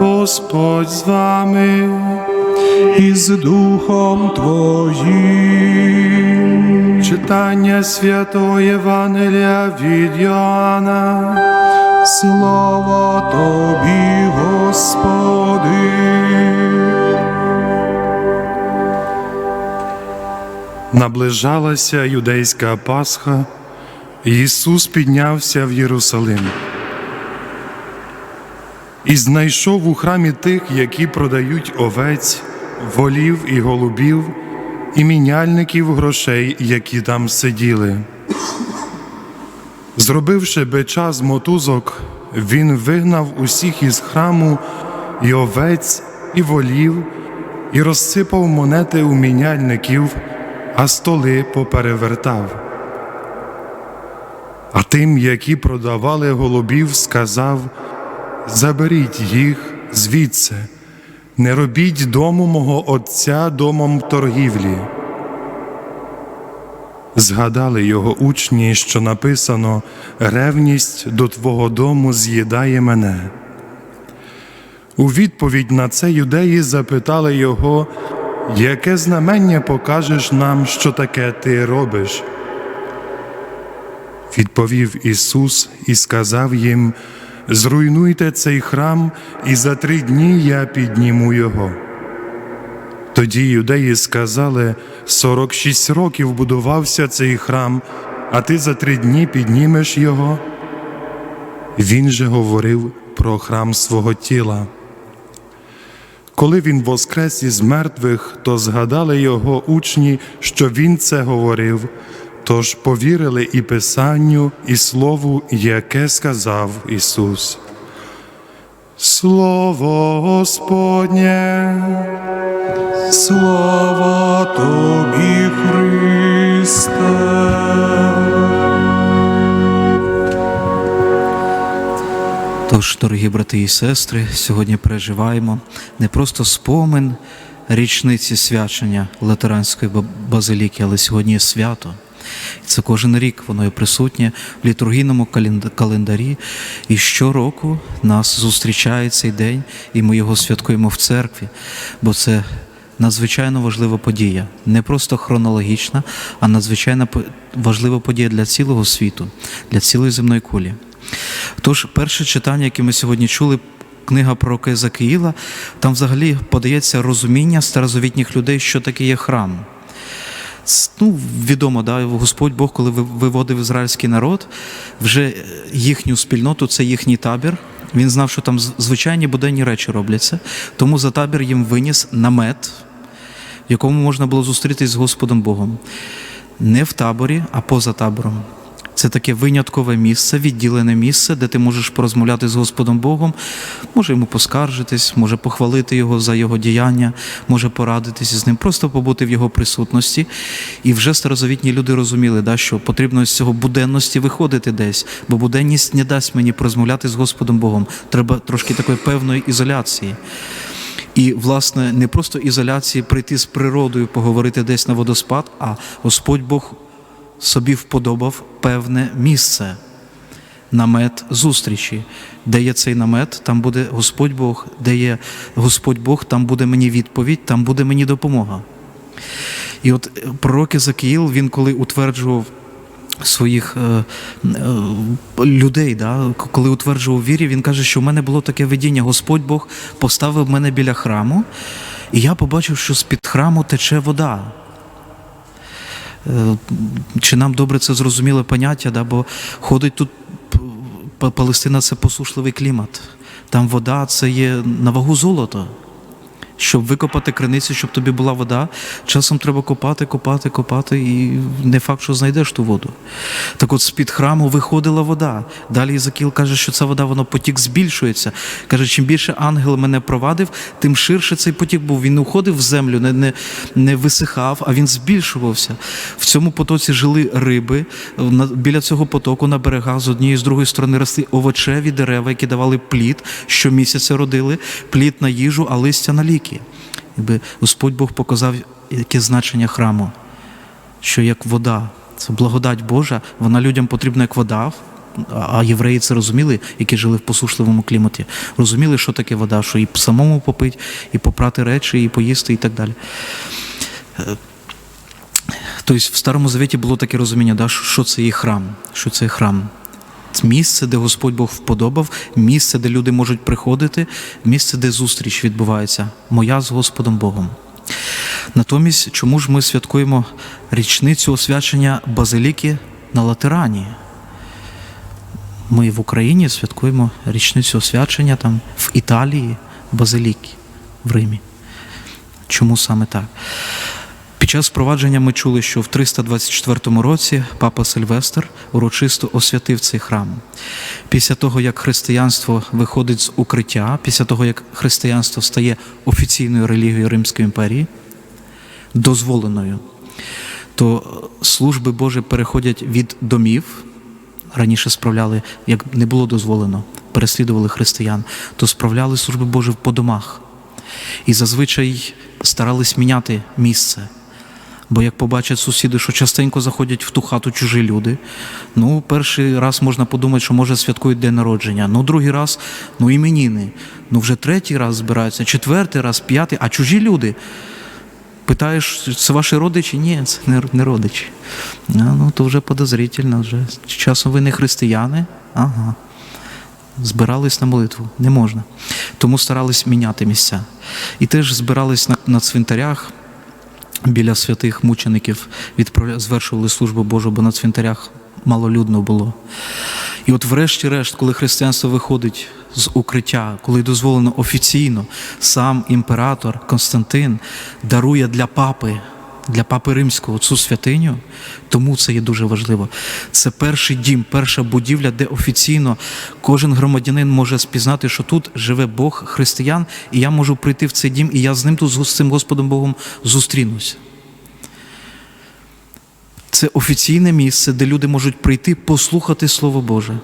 Господь з вами. і з Духом Твоїм. Читання святого Євангелія від Йоанна. Слава Тобі, Господи. Наближалася юдейська Пасха, Ісус піднявся в Єрусалим. І знайшов у храмі тих, які продають овець, волів і голубів, і міняльників грошей, які там сиділи. Зробивши бича з мотузок, він вигнав усіх із храму і овець, і волів, і розсипав монети у міняльників, а столи поперевертав. А тим, які продавали голубів, сказав: Заберіть їх звідси, не робіть дому мого Отця домом торгівлі. Згадали його учні, що написано ревність до Твого дому з'їдає мене. У відповідь на це юдеї запитали його, яке знамення покажеш нам, що таке ти робиш? Відповів Ісус і сказав їм: Зруйнуйте цей храм, і за три дні я підніму його. Тоді юдеї сказали: сорок шість років будувався цей храм, а ти за три дні піднімеш його. Він же говорив про храм свого тіла. Коли він воскрес із мертвих, то згадали його учні, що він це говорив, тож повірили і Писанню, і Слову, яке сказав Ісус. Слово Господнє. Слава Тобі, Христе. Тож, дорогі брати і сестри, сьогодні переживаємо не просто спомин річниці свячення Латеранської базиліки, але сьогодні є свято. Це кожен рік воно є присутнє в літургійному календарі. І щороку нас зустрічає цей день, і ми його святкуємо в церкві, бо це надзвичайно важлива подія, не просто хронологічна, а надзвичайно важлива подія для цілого світу, для цілої земної кулі. Тож, перше читання, яке ми сьогодні чули, книга пророка Ізакиїла, там взагалі подається розуміння старозавітніх людей, що таке є храм. Ну, відомо, да, Господь Бог, коли виводив ізраїльський народ, вже їхню спільноту, це їхній табір. Він знав, що там звичайні буденні речі робляться, тому за табір їм виніс намет, в якому можна було зустрітись з Господом Богом. Не в таборі, а поза табором. Це таке виняткове місце, відділене місце, де ти можеш порозмовляти з Господом Богом, може йому поскаржитись, може похвалити його за його діяння, може порадитись з ним, просто побути в його присутності. І вже старозавітні люди розуміли, да, що потрібно з цього буденності виходити десь, бо буденність не дасть мені порозмовляти з Господом Богом. Треба трошки такої певної ізоляції. І, власне, не просто ізоляції прийти з природою, поговорити десь на водоспад, а Господь Бог собі вподобав певне місце, намет зустрічі. Де є цей намет, там буде Господь Бог, де є Господь Бог, там буде мені відповідь, там буде мені допомога. І от е, пророк Ізакіїл, він коли утверджував своїх е, е, людей, да, коли утверджував вірі, він каже, що в мене було таке видіння. Господь Бог поставив мене біля храму, і я побачив, що з-під храму тече вода. Чи нам добре це зрозуміле поняття, да? бо ходить тут Палестина це посушливий клімат. Там вода це є на вагу золота. Щоб викопати криницю, щоб тобі була вода, часом треба копати, копати, копати, і не факт, що знайдеш ту воду. Так от з-під храму виходила вода. Далі Ізакіл каже, що ця вода, воно потік збільшується. Каже, чим більше ангел мене провадив, тим ширше цей потік був. Він уходив в землю, не, не, не висихав, а він збільшувався. В цьому потоці жили риби. Біля цього потоку на берегах з однієї з другої сторони росли овочеві дерева, які давали плід, щомісяця родили, плід на їжу, а листя на ліки. Якби Господь Бог показав, яке значення храму, що як вода, це благодать Божа, вона людям потрібна як вода а євреї це розуміли, які жили в посушливому кліматі. Розуміли, що таке вода, що і самому попити, і попрати речі, і поїсти, і так далі. Тобто в Старому Завіті було таке розуміння, що це є храм, що це є храм. Це місце, де Господь Бог вподобав, місце, де люди можуть приходити, місце, де зустріч відбувається, моя з Господом Богом. Натомість, чому ж ми святкуємо річницю освячення базиліки на Латерані? Ми в Україні святкуємо річницю освячення там в Італії базиліки в Римі. Чому саме так? Під час впровадження ми чули, що в 324 році папа Сильвестр урочисто освятив цей храм. Після того, як християнство виходить з укриття, після того, як християнство стає офіційною релігією Римської імперії, дозволеною, то служби Божі переходять від домів. Раніше справляли, як не було дозволено, переслідували християн, то справляли служби Божі по домах. І зазвичай старались міняти місце. Бо як побачать сусіди, що частенько заходять в ту хату чужі люди, ну, перший раз можна подумати, що може святкують день народження, ну другий раз ну іменіни, ну вже третій раз збираються, четвертий раз, п'ятий, а чужі люди. Питаєш, це ваші родичі? Ні, це не, родичі. А, ну, то вже подозрительно. Вже. Часом ви не християни? Ага. Збирались на молитву, не можна. Тому старались міняти місця. І теж збирались на, на цвинтарях біля святих мучеників, звершували службу Божу, бо на цвинтарях малолюдно було. І от, врешті-решт, коли християнство виходить з укриття, коли дозволено офіційно, сам імператор Константин дарує для папи. Для папи римського цю святиню, тому це є дуже важливо. Це перший дім, перша будівля, де офіційно кожен громадянин може спізнати, що тут живе Бог християн, і я можу прийти в цей дім, і я з ним тут з цим Господом Богом зустрінусь. Це офіційне місце, де люди можуть прийти послухати Слово Боже.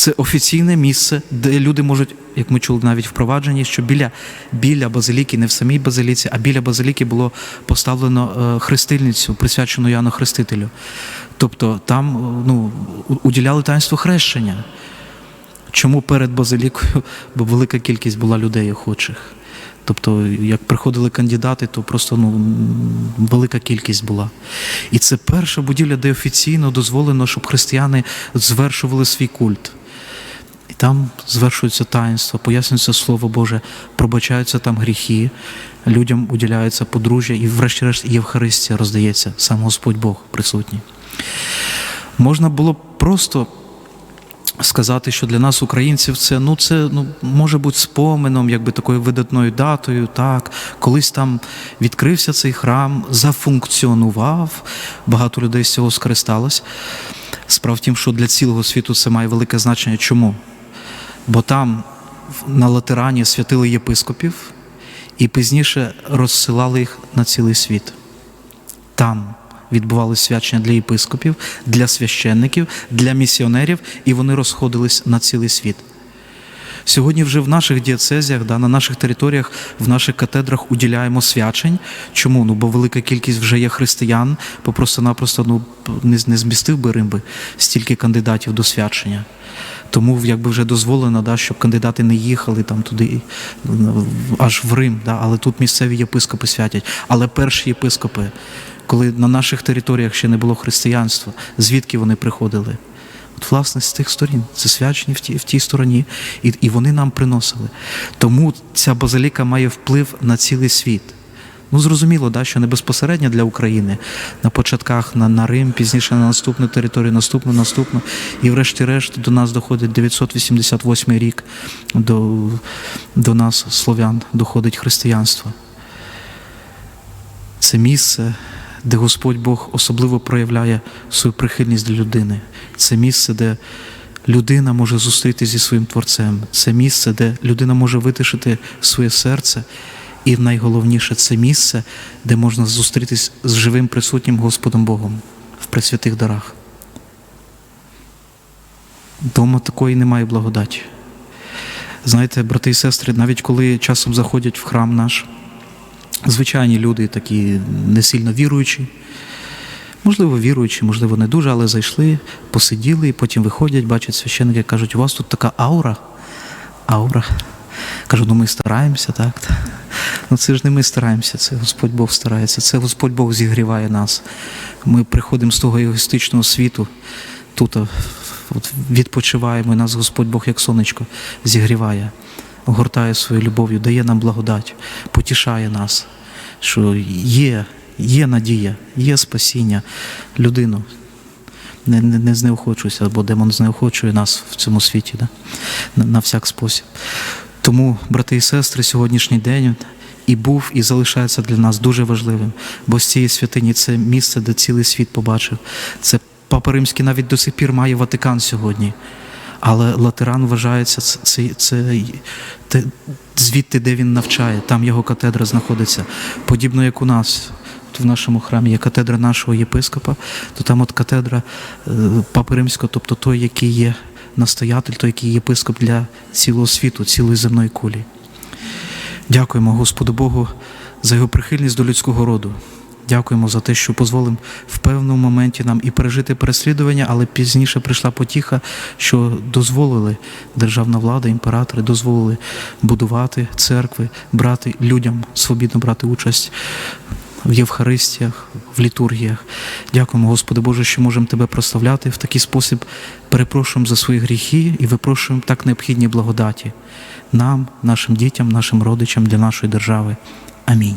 Це офіційне місце, де люди можуть, як ми чули навіть впроваджені, що біля біля базиліки, не в самій базиліці, а біля базиліки було поставлено е, хрестильницю, присвячену Яну Хрестителю. Тобто там е, ну, уділяли таїнство хрещення. Чому перед базилікою? Бо велика кількість була людей охочих. Тобто, як приходили кандидати, то просто ну, велика кількість була. І це перша будівля, де офіційно дозволено, щоб християни звершували свій культ. І там звершується таїнство, пояснюється Слово Боже, пробачаються там гріхи, людям уділяється подружжя, і, врешті-решт, Євхаристія роздається, сам Господь Бог присутній. Можна було просто сказати, що для нас, українців, це ну це ну може бути споменом, якби такою видатною датою. Так, колись там відкрився цей храм, зафункціонував, багато людей з цього скористалось. Справа в тім, що для цілого світу це має велике значення. Чому? Бо там на Латерані святили єпископів і пізніше розсилали їх на цілий світ. Там відбувалися свячення для єпископів, для священників, для місіонерів, і вони розходились на цілий світ. Сьогодні вже в наших дієцезіях, да, на наших територіях, в наших катедрах уділяємо свячень. Чому? Ну, бо велика кількість вже є християн, бо просто-напросто ну, не, не змістив би Рим би стільки кандидатів до свячення. Тому якби вже дозволено, да, щоб кандидати не їхали там туди, аж в Рим, да, але тут місцеві єпископи святять. Але перші єпископи, коли на наших територіях ще не було християнства, звідки вони приходили? От, власне, з тих сторін. Це свячені в тій, в тій стороні, і, і вони нам приносили. Тому ця базиліка має вплив на цілий світ. Ну, зрозуміло, да, що не безпосередньо для України на початках на, на Рим, пізніше на наступну територію, наступну, наступну. І врешті-решт до нас доходить 988 рік, до, до нас, слов'ян, доходить християнство. Це місце, де Господь Бог особливо проявляє свою прихильність до людини. Це місце, де людина може зустрітися зі своїм Творцем. Це місце, де людина може витишити своє серце. І найголовніше це місце, де можна зустрітись з живим присутнім Господом Богом в пресвятих дарах. Дома такої немає благодаті. Знаєте, брати і сестри, навіть коли часом заходять в храм наш, звичайні люди, такі не сильно віруючі, можливо, віруючі, можливо, не дуже, але зайшли, посиділи, і потім виходять, бачать священники, кажуть, у вас тут така аура. Аура. Кажу, ну ми стараємося, так. Ну це ж не ми стараємося, це Господь Бог старається, це Господь Бог зігріває нас. Ми приходимо з того егоїстичного світу, тут от, відпочиваємо, і нас Господь Бог, як сонечко, зігріває, огортає своєю любов'ю, дає нам благодать, потішає нас, що є, є надія, є спасіння людину. Не, не, не знеохочуйся, бо демон знеохочує нас в цьому світі да? на, на всяк спосіб. Тому, брати і сестри, сьогоднішній день і був, і залишається для нас дуже важливим, бо з цієї святині це місце, де цілий світ побачив. Це Папа Римський навіть до сих пір має Ватикан сьогодні. Але Латеран вважається це, це, це, звідти, де він навчає, там його катедра знаходиться. Подібно як у нас. В нашому храмі є катедра нашого єпископа, то там от катедра е, Папи Римського, тобто той, який є настоятель, той, який єпископ для цілого світу, цілої земної кулі. Дякуємо Господу Богу за його прихильність до людського роду. Дякуємо за те, що дозволив в певному моменті нам і пережити переслідування, але пізніше прийшла потіха, що дозволили державна влада, імператори, дозволили будувати церкви, брати людям свобідно брати участь в Євхаристіях, в літургіях. Дякуємо, Господи Боже, що можемо Тебе прославляти в такий спосіб. Перепрошуємо за свої гріхи і випрошуємо так необхідні благодаті нам, нашим дітям, нашим родичам для нашої держави. Амінь.